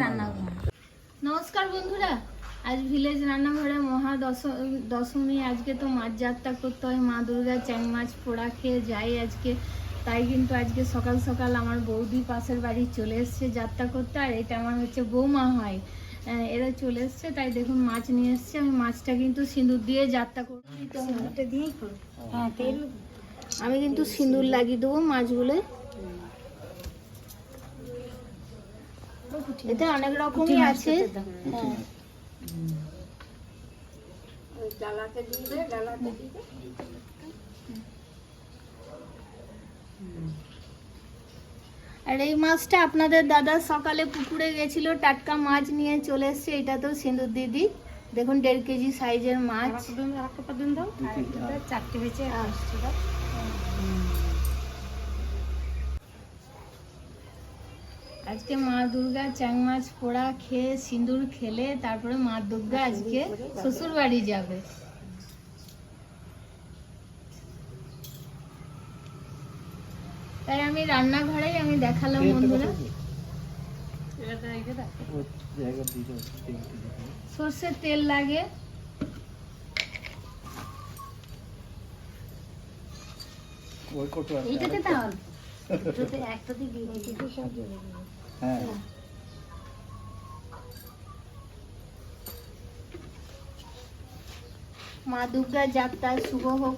রান্নাঘর। নমস্কার বন্ধুরা আজ ভিলেজ রান্নাঘরে মহা দশমী আজকে তো মাছ যাত্রা করতে হয় মা দুর্গা চ্যাং মাছ পোড়া খেয়ে যাই আজকে। তাই কিন্তু আজকে সকাল সকাল আমার বৌদি পাশের বাড়ি চলে এসছে যাত্রা করতে আর এটা আমার হচ্ছে বৌমা হয়। আহ, এরা চলে এসছে তাই দেখুন মাছ নিয়ে এসছে আমি মাছটা কিন্তু সিঁদুর দিয়ে যাত্রা করব। দিয়েই হ্যাঁ আমি কিন্তু সিঁদুর লাগিয়ে দেবো মাছগুলো। এতে অনেক রকমই আছে। হ্যাঁ। আর এই মাছটা আপনাদের দাদা সকালে পুকুরে গেছিল টাটকা মাছ নিয়ে চলে এসছে এটা তো সিঁদুর দিদি। দেখুন দেড় কেজি সাইজের মাছ। চারটে বেচে আজকে মা দুর্গা চ্যাং মাছ পোড়া খেয়ে সিঁদুর খেলে তারপরে মা দুর্গা আজকে শ্বশুর বাড়ি যাবে। তাই আমি রান্নাঘরেই আমি দেখালাম বন্ধুরা। সর্ষের তেল লাগে। এইটাতে দাও একটাতে দিয়ে সব দিয়ে হ্যাঁ। মা দুর্গা যাত্রা শুভ হোক।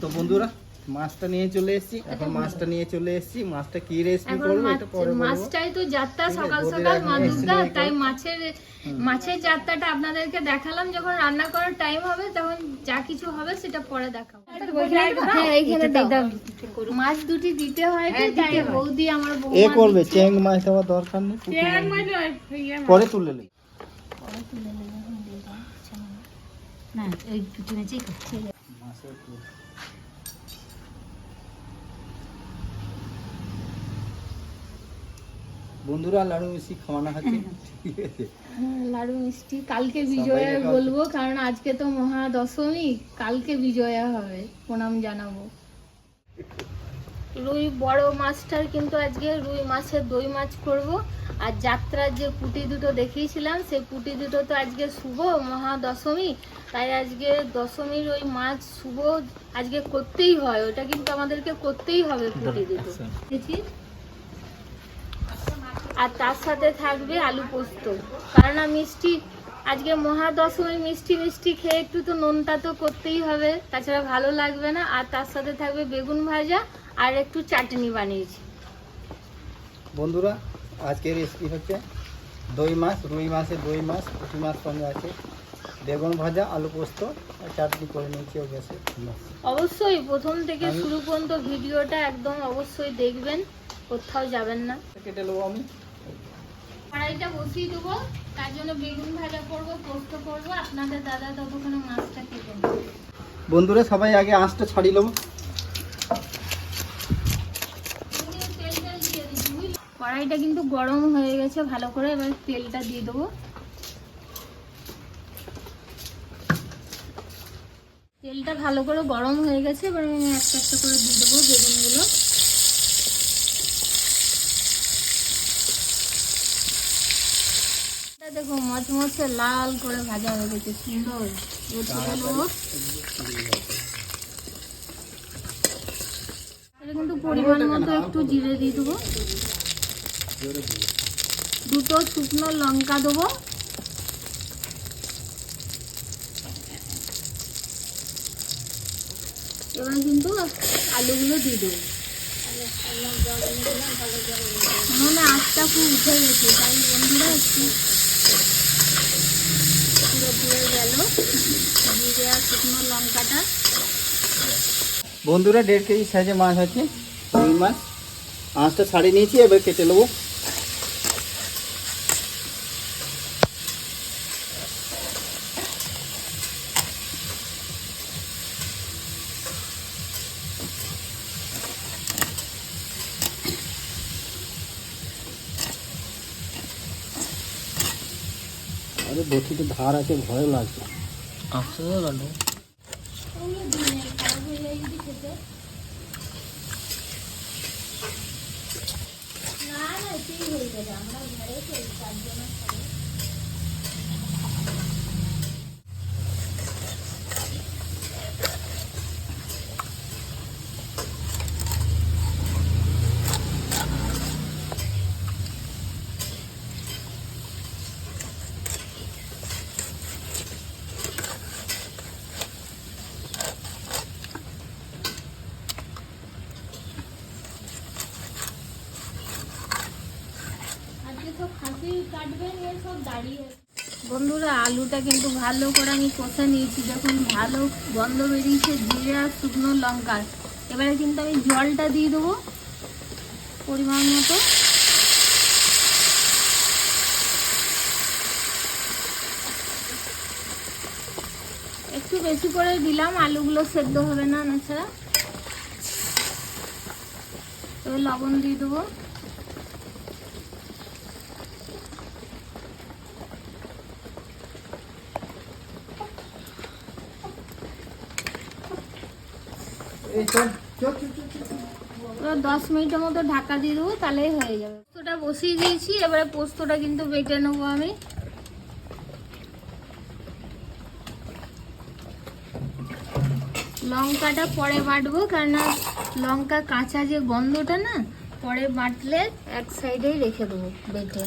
তো বন্ধুরা মাছটা নিয়ে চলে এসেছি। এখন মাছটা নিয়ে চলে এসেছি। মাছটা কি রেসিপি করব এটা পরে মাছটাই তো যাত্রা সকাল সকাল মা দুর্গা তাই মাছের মাছের যাত্রাটা আপনাদেরকে দেখালাম। যখন রান্না করার টাইম হবে তখন যা কিছু হবে সেটা পরে দেখাবো। মাছ দুটি দিতে হয় তাই বৌদি আমার এ করবে চেং মাছ দেওয়ার দরকার নেই পরে তুলে নেই না ওই দুটো মেচেই বন্ধুরা লাড়ু মিশি খাওয়ানো খাচ্ছে। ঠিক আছে হ্যাঁ, লাড়ু মিষ্টি কালকে বিজয়া বলব কারণ আজকে তো মহা দশমী কালকে বিজয়া হবে প্রণাম জানাব। রুই বড় মাছটার কিন্তু আজকে রুই মাছের দই মাছ করব। আর যাত্রার যে পুঁটি দুটো দেখিয়েছিলাম সেই পুঁটি দুটো তো আজকে শুভ মহা দশমী তাই আজকে দশমীর ওই মাছ শুভ আজকে করতেই হয় ওটা কিন্তু আমাদেরকে করতেই হবে পুটি দুটো। আর তার সাথে থাকবে আলু পোস্ত। কারণ মিষ্টি আজকে মহাদশমী মিষ্টি মিষ্টি খেয়ে একটু তো নুনটা তো করতেই হবে তাছাড়া ভালো লাগবে না। আর তার সাথে থাকবে বেগুন ভাজা আর একটু চাটনি বানিয়েছি। বন্ধুরা আজকের রেসিপি হচ্ছে দই মাছ রুই মাছের দই মাছ পুঁটি মাছ সঙ্গে আছে। বেগুন ভাজা আলু পোস্ত আর চাটনি করে নিয়েছি ও গেছে অবশ্যই প্রথম থেকে শুরু পর্যন্ত ভিডিওটা একদম অবশ্যই দেখবেন কোথাও যাবেন না। কেটে নেব আমি। কড়াইটা বসিয়ে দেবো। তার জন্য বেগুন ভাজা করব পোস্ত করব আপনাদের দাদা ততক্ষণে মাছটা কেটে নেবে। বন্ধুরা সবাই আগে আঁচটা ছাড়িয়ে নেব কড়াইটা কিন্তু গরম হয়ে গেছে ভালো করে এবার তেলটা দিয়ে দেবো। তেলটা ভালো করে গরম হয়ে গেছে এবার আমি একটা একটা করে দিয়ে দেবো বেগুনগুলো এটা দেখো মচমচে লাল করে ভাজা হয়ে গেছে, সুন্দর। কিন্তু পরিমাণ মতো একটু জিরে দিয়ে দেবো। দুটো শুকনো লঙ্কা দেবো। এবার কিন্তু আলুগুলো দিয়ে দেবো। মানে আটটা খুব উঠে গেছে, তাই বন্ধুরা একটু পুরো শুকনো লঙ্কাটা। বন্ধুরা, দেড় কেজি সাইজে মাছ আছে মাছ। আঁচটা ছাড়িয়ে নিয়েছি, এবার কেটে নেব। আরে বটিতে ধার আছে ভয় লাগছে আসতে গেল। না না ঠিক হয়ে যাবে আমরা ঘরে তো চারজন সব খাসি কাটবেন এ সব দাঁড়িয়ে বন্ধুরা আলুটা কিন্তু ভালো করে আমি কষে নিয়েছি। দেখুন, ভালো গন্ধ বেরিয়েছে, জিরে আর শুকনো লঙ্কার এবারে কিন্তু আমি জলটা দিয়ে দেবো পরিমাণ মতো। একটু বেশি করে দিলাম, আলুগুলো সেদ্ধ হবে না নাছাড়া এবার লবণ দিয়ে দেবো এই চল চল চল চল, চল, চল। এবার দশ মিনিটের মতো ঢাকা দিয়ে দেবো, তাহলেই হয়ে যাবে। পোস্তটা বসিয়ে দিয়েছি, এবারে পোস্তটা কিন্তু বেটে নেব আমি। লঙ্কাটা পরে বাটবো, কেননা লঙ্কা কাঁচা যে গন্ধটা না, পরে বাটলে এক সাইডেই রেখে দেবো বেটে।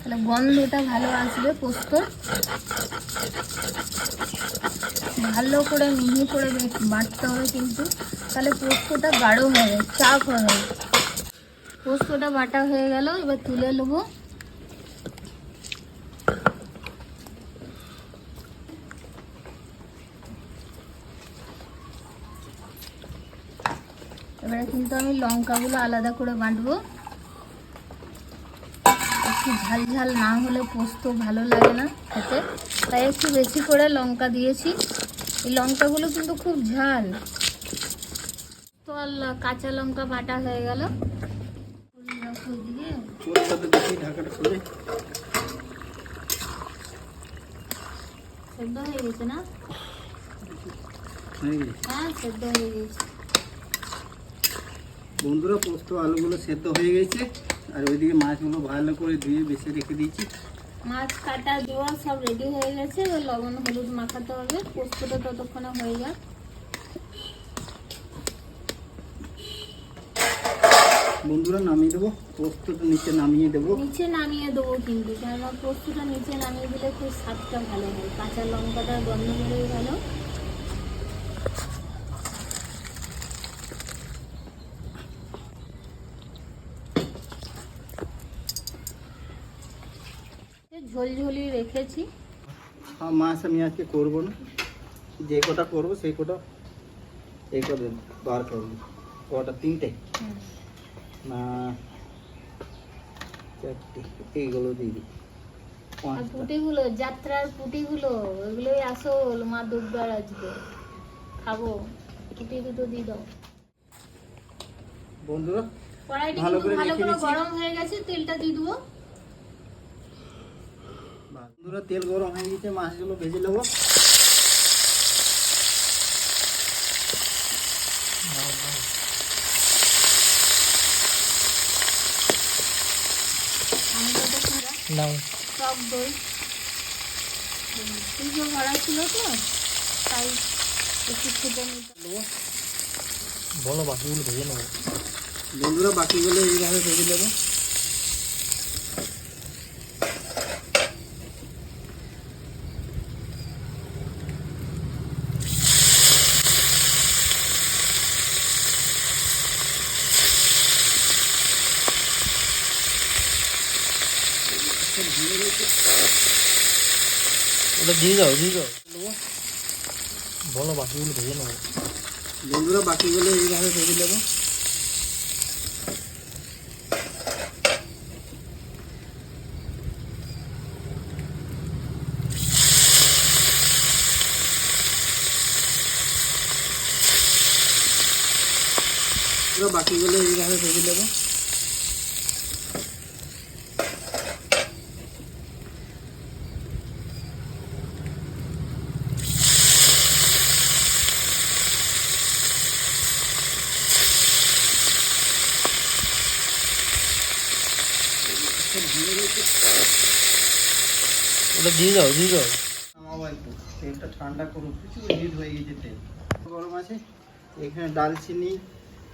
তাহলে গন্ধটা ভালো আসবে পোস্তর। ভালো করে মিহি করে বেট- বাটতে হবে কিন্তু। তাহলে পোস্তটা গাঢ় হবে চাপ হবে। পোস্তটা বাটা হয়ে গেল, এবার তুলে নেব। এবারে কিন্তু আমি লঙ্কাগুলো আলাদা করে বাঁটবো। একটু ঝাল ঝাল না হলে পোস্ত ভালো লাগে না খেতে। তাই একটু বেশি করে লঙ্কা দিয়েছি। এই লঙ্কাগুলো কিন্তু খুব ঝাল। তো কাঁচা লঙ্কা বাটা হয়ে গেল। সেদ্ধ হয়ে গেছে না? হ্যাঁ সেদ্ধ হয়ে গেছে। বন্ধুরা পোস্ত আলুগুলো সেদ্ধ হয়ে গেছে। আর ওইদিকে মাছগুলো ভালো করে ধুয়ে বেছে রেখে দিয়েছি। মাছ কাটা দেওয়া সব রেডি হয়ে গেছে। এবার লবণ হলুদ মাখাতে হবে। পোস্তটা ততক্ষণে হয়ে যাক। বন্ধুরা নামিয়ে দেবো। পোস্তটা নিচে নামিয়ে দেবো। নিচে নামিয়ে দেবো কিন্তু কেননা পোস্তটা নিচে নামিয়ে দিলে খুব স্বাদটা ভালো হয়। কাঁচা লঙ্কাটা গন্ধ হলেই ভালো। ঝোলঝোলি রেখেছি। হ্যাঁ মাছ আমি আজকে করব না। যে কটা করব সেই কটা এই কটা বার করব। কটা তিনটে? না চারটে। এইগুলো দিয়ে দিই আর পুটিগুলো যাত্রার পুটিগুলো ওইগুলোই আসল মা দুর্গার আজকে। খাব। পুটি দুটো দিয়ে দাও। বন্ধুরা করে ভালো করে গরম হয়ে গেছে তেলটা দিয়ে দেবো। বন্ধুরা তেল গরম হয়ে গেছে মাছগুলো ভেজে নেব। নাও। টক দই। ফ্রিজে ভরা ছিল তো তাই একটু খেতে নিতে বলো বাকিগুলো ভেজে নেব। বন্ধুরা বাকিগুলো এইভাবে ভেজে নেব। ওটা দিয়ে দাও দিয়ে দাও বলো বাকিগুলো ভেজে নেব। বন্ধুরা বাকিগুলো এইভাবে ভেজে নেব। বাকিগুলো এইভাবে ভেজে নেব ওটা দিয়ে দাও দিয়ে দাও একটু তেলটা ঠান্ডা করুন, প্রচুর হিট হয়ে গেছে তেল। গরম আছে, এখানে দালচিনি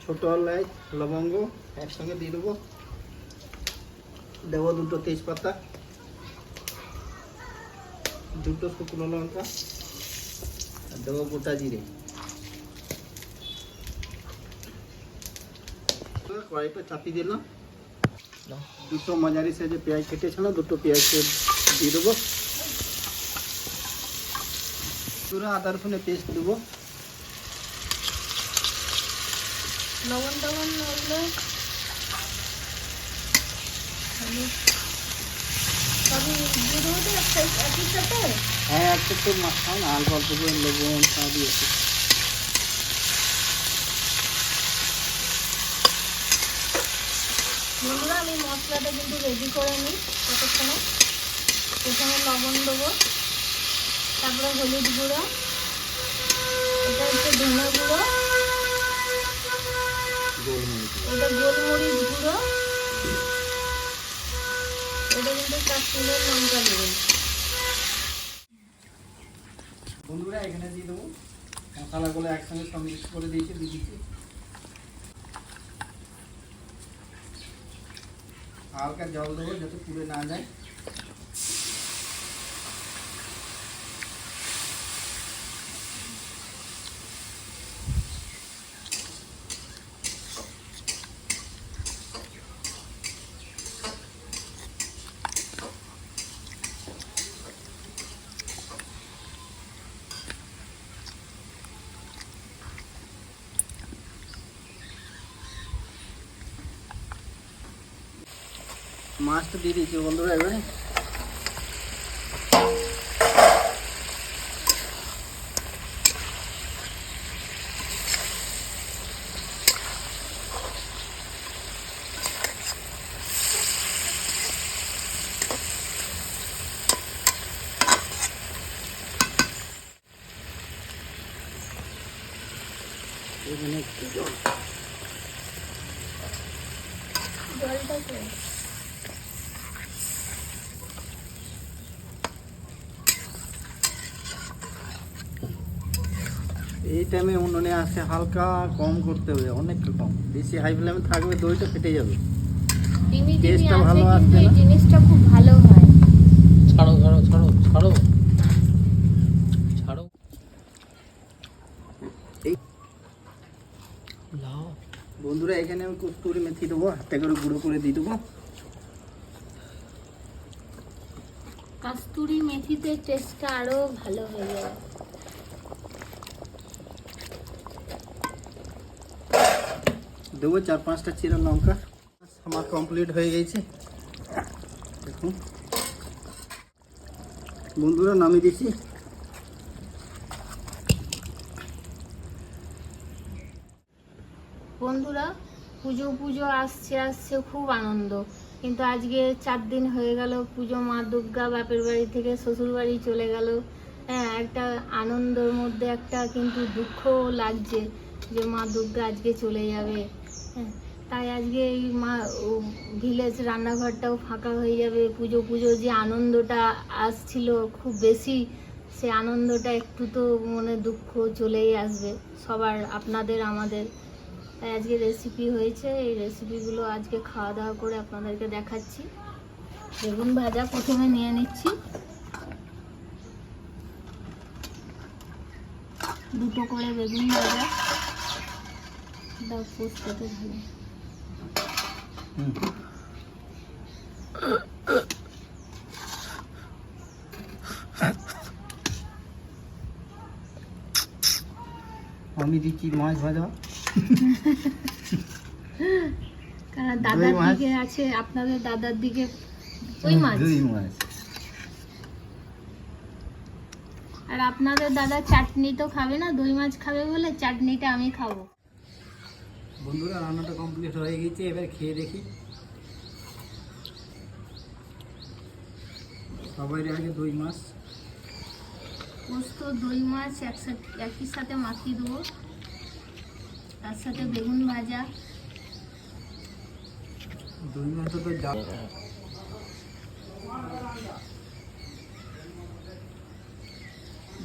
ছোট এলাচ, লবঙ্গ, একসঙ্গে দিয়ে দেবো। দেবো দুটো তেজপাতা, দুটো শুকনো লঙ্কা, আর দেবো গোটা জিরে। কড়াইটা চাপিয়ে দিলাম। দুটো মাঝারি সাইজে পেঁয়াজ কেটেছিল, দুটো পেঁয়াজ দিয়ে দেবো। পুরো আদা রসুনের পেস্ট দেবো। লবণ টবণ সাথে? হ্যাঁ একটু একটু অল্প অল্প করে লবণ সব দিয়েছি বন্ধুরা আমি মশলাটা কিন্তু রেডি করে নিই ততক্ষণে। প্রথমে লবণ দেবো। তারপরে হলুদ গুঁড়ো এটা হচ্ছে ধনে গুঁড়ো এটা গোলমরিচ গুঁড়ো এটা কিন্তু কাশ্মীরের লঙ্কা গুঁড়ো বন্ধুরা এখানে দিয়ে দেবো। মশলাগুলো একসঙ্গে সব মিক্স করে দিয়েছি দিয়ে দিচ্ছি। হালকা জল দেবো যাতে পুড়ে না যায়। মাছটা দিয়ে দিয়েছি বন্ধুরা এবারে এখানে একটু জল জলটা তো এই টাইমে উনুনে আসে হালকা কম করতে হবে অনেক কম বেশি হাই ফ্লেমে থাকবে দইটা ফেটে যাবে। টেস্টটা ভালো আসবে না? জিনিসটা খুব ভালো হয়। ছাড়ো ছাড়ো ছাড়ো ছাড়ো। ছাড়ো। বন্ধুরা এখানে আমি কস্তুরি মেথি দেবো হাতে করে গুঁড়ো করে দিয়ে দেবো। কাস্তুরি মেথিতে টেস্টটা আরও ভালো হয়ে যাবে। দেবো, চার পাঁচটা চিরা লঙ্কা। আমার কমপ্লিট হয়ে গেছে। দেখুন। বন্ধুরা, নামিয়ে দিচ্ছি। বন্ধুরা, পুজো পুজো আসছে আসছে, খুব আনন্দ। কিন্তু আজকে চার দিন হয়ে গেল, পুজো, মা দুর্গা বাপের বাড়ি থেকে শ্বশুর বাড়ি চলে গেল। হ্যাঁ একটা আনন্দের মধ্যে একটা কিন্তু দুঃখও লাগছে যে মা দুর্গা আজকে চলে যাবে। তাই আজকে এই মা ভিলেজ রান্নাঘরটাও ফাঁকা হয়ে যাবে। পুজো পুজো যে আনন্দটা আসছিল খুব বেশি সে আনন্দটা একটু তো মনে দুঃখ চলেই আসবে। সবার, আপনাদের, আমাদের। তাই আজকে রেসিপি হয়েছে। এই রেসিপিগুলো আজকে খাওয়া দাওয়া করে আপনাদেরকে দেখাচ্ছি। বেগুন ভাজা প্রথমে নিয়ে নিচ্ছি। দুটো করে বেগুন ভাজা। দাও পোস্ততে ভালো। হুম। আমি দিচ্ছি মাছ ভাজা। কারণ দাদার দিকে আছে আপনাদের দাদার দিকে ওই মাছ। আর আপনাদের দাদা চাটনি তো খাবে না দই মাছ খাবে বলে চাটনিটা আমি খাব। বন্ধুরা রান্নাটা কমপ্লিট হয়ে গেছে এবার খেয়ে দেখি। সবাই আগে দই মাছ। পোস্ত দই মাছ একসাথে একই সাথে মাখিয়ে দেবো। তার সাথে বেগুন ভাজা। দই মাছ তো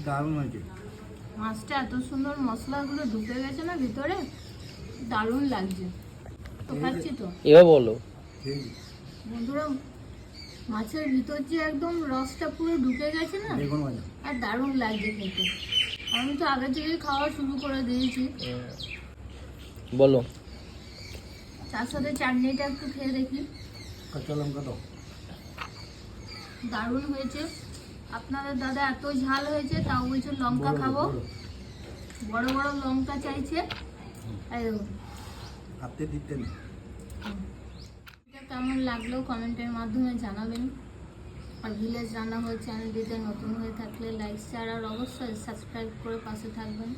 দারুণ হয়েছে। মাছটা এত সুন্দর মশলাগুলো ঢুকে গেছে না ভিতরে? দারুণ লাগছে। তো খাচ্ছি তো? এবার বলো। বন্ধুরা মাছের ভিতর যে একদম রসটা পুরো ঢুকে গেছে না আর দারুণ লাগছে খেতে। আমি তো আগে থেকেই খাওয়া শুরু করে দিয়েছি। বলো। তার সাথে চাটনিটা একটু খেয়ে দেখি। কাঁচা লঙ্কা দাও। দারুণ হয়েছে। আপনাদের দাদা এত ঝাল হয়েছে তাও বলছে লঙ্কা খাব। বড় বড় লঙ্কা চাইছে। হাতে দিতে নেই। এটা কেমন লাগল কমেন্টের মাধ্যমে জানাবেন। আর ভিলেজ রান্নাঘর চ্যানেলটিতে নতুন হয়ে থাকলে লাইক শেয়ার আর অবশ্যই সাবস্ক্রাইব করে পাশে থাকবেন।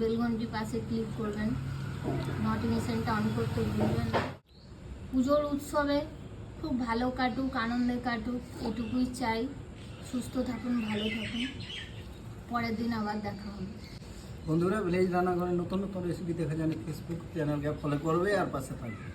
বেলঘন্টি পাশে ক্লিক করবেন। নোটিফিকেশনটা অন করতে ভুলবেন না। পুজোর উৎসবে খুব ভালো কাটুক আনন্দে কাটুক এটুকুই চাই। সুস্থ থাকুন ভালো থাকুন। পরের দিন আবার দেখা হবে। বন্ধুরা, ভিলেজ রান্নাঘরের নতুন নতুন রেসিপি দেখা জানি ফেসবুক চ্যানেলকে ফলো করবে আর পাশে থাকবে।